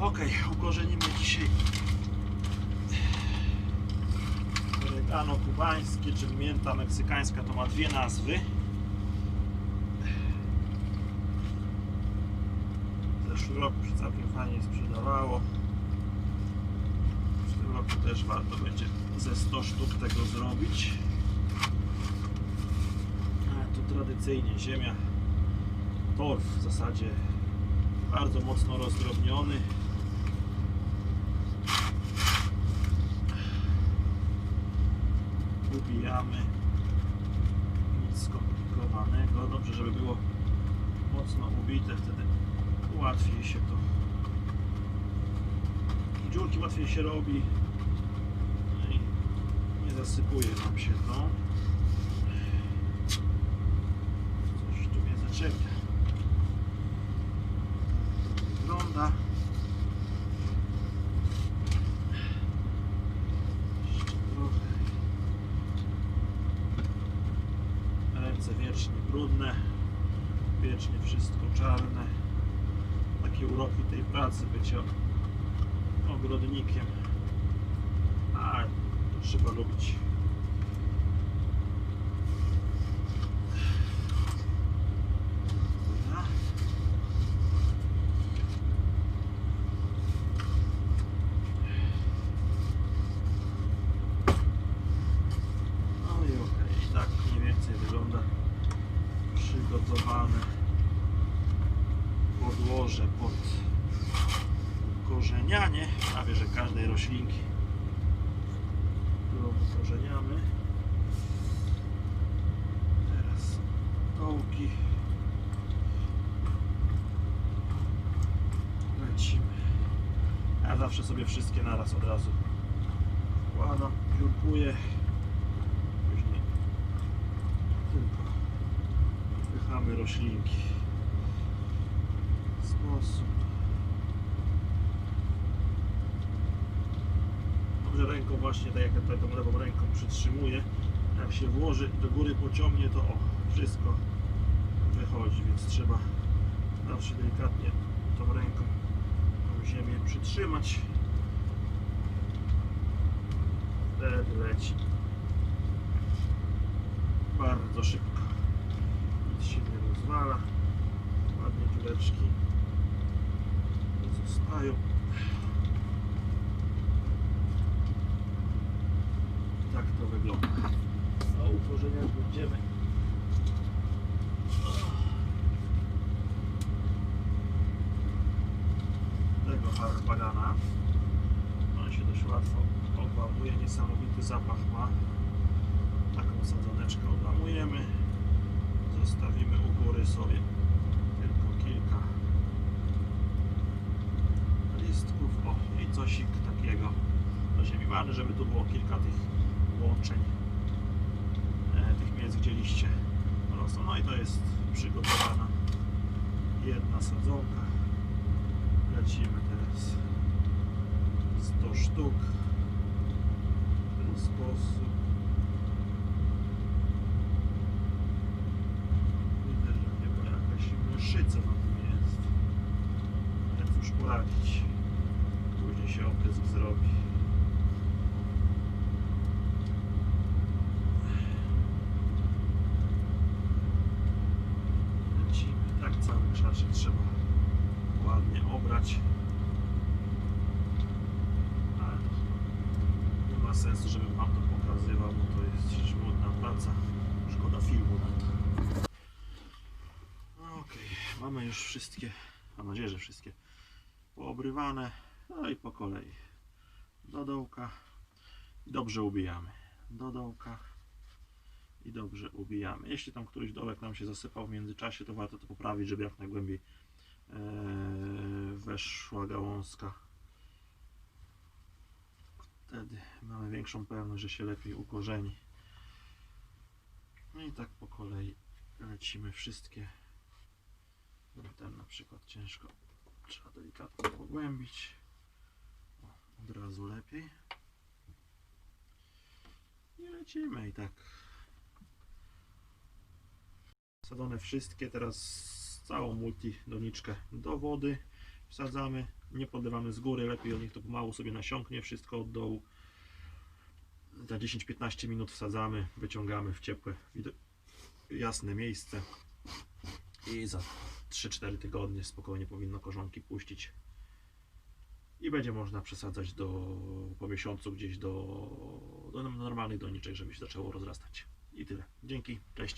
Ok, ukorzenimy dzisiaj oregano kubańskie, czy mięta meksykańska, to ma dwie nazwy. Zeszły rok całkiem fajnie sprzedawało. W tym roku też warto będzie ze 100 sztuk tego zrobić. A tu tradycyjnie ziemia torf w zasadzie bardzo mocno rozdrobniony. Ubijamy nic skomplikowanego. Dobrze, żeby było mocno ubite, wtedy łatwiej się to dziurki łatwiej się robi no i nie zasypuje nam się to. Coś tu mnie zaczepia. Wiecznie wszystko czarne. Takie uroki tej pracy bycia ogrodnikiem. A to trzeba lubić. Dobra. No i okej, i tak mniej więcej wygląda przygotowane podłoże pod korzenianie, prawie że każdej roślinki, którą korzeniamy. Teraz dołki. Lecimy. Ja zawsze sobie wszystkie naraz od razu wkładam, dziurkuję. Później tylko wypychamy roślinki w sposób. Ręką właśnie, tak jak ja tutaj tą lewą ręką przytrzymuję, jak się włoży do góry pociągnie, to o, wszystko wychodzi, więc trzeba zawsze delikatnie tą ręką tą ziemię przytrzymać. Wtedy leci bardzo szybko. Nic się nie rozwala. Ładnie dziureczki zostają. Tak to wygląda. A ukorzeniać będziemy. Tego harpagana. On się dość łatwo obłamuje, niesamowity zapach ma. Taką sadzoneczkę oblamujemy. Zostawimy u góry sobie tylko kilka listków. O, i cosik takiego do ziemi. Ważne, żeby tu było kilka tych łączeń, e, tych miejsc, gdzie liście rosną. No i to jest przygotowana jedna sadzonka. Lecimy teraz 100 sztuk w ten sposób. Widzę, że chyba jakaś mszyca na tym jest. Ale cóż poradzić. Później się oprysk zrobi. Lecimy. Tak cały krzaczek trzeba ładnie obrać. Ale chyba nie ma sensu, żebym wam to pokazywał, bo to jest żmudna praca. Szkoda filmu na to. No Okej, mamy już wszystkie, mam nadzieję, że wszystkie poobrywane. No i po kolei. Do dołka. Dobrze ubijamy. Do dołka. I dobrze ubijamy. Jeśli tam któryś dołek nam się zasypał w międzyczasie, to warto to poprawić, żeby jak najgłębiej e, weszła gałązka. Wtedy mamy większą pewność, że się lepiej ukorzeni. No i tak po kolei lecimy wszystkie. Ten na przykład ciężko trzeba delikatnie pogłębić. O, od razu lepiej. I lecimy i tak. Sadzone wszystkie, teraz całą multi doniczkę do wody wsadzamy. Nie podlewamy z góry, lepiej niech to pomału sobie nasiąknie wszystko od dołu. Za 10-15 minut wsadzamy, wyciągamy w ciepłe, jasne miejsce i za 3-4 tygodnie spokojnie powinno korzonki puścić i będzie można przesadzać do, po miesiącu gdzieś do, do normalnych doniczek, żeby się zaczęło rozrastać. I tyle. Dzięki, cześć.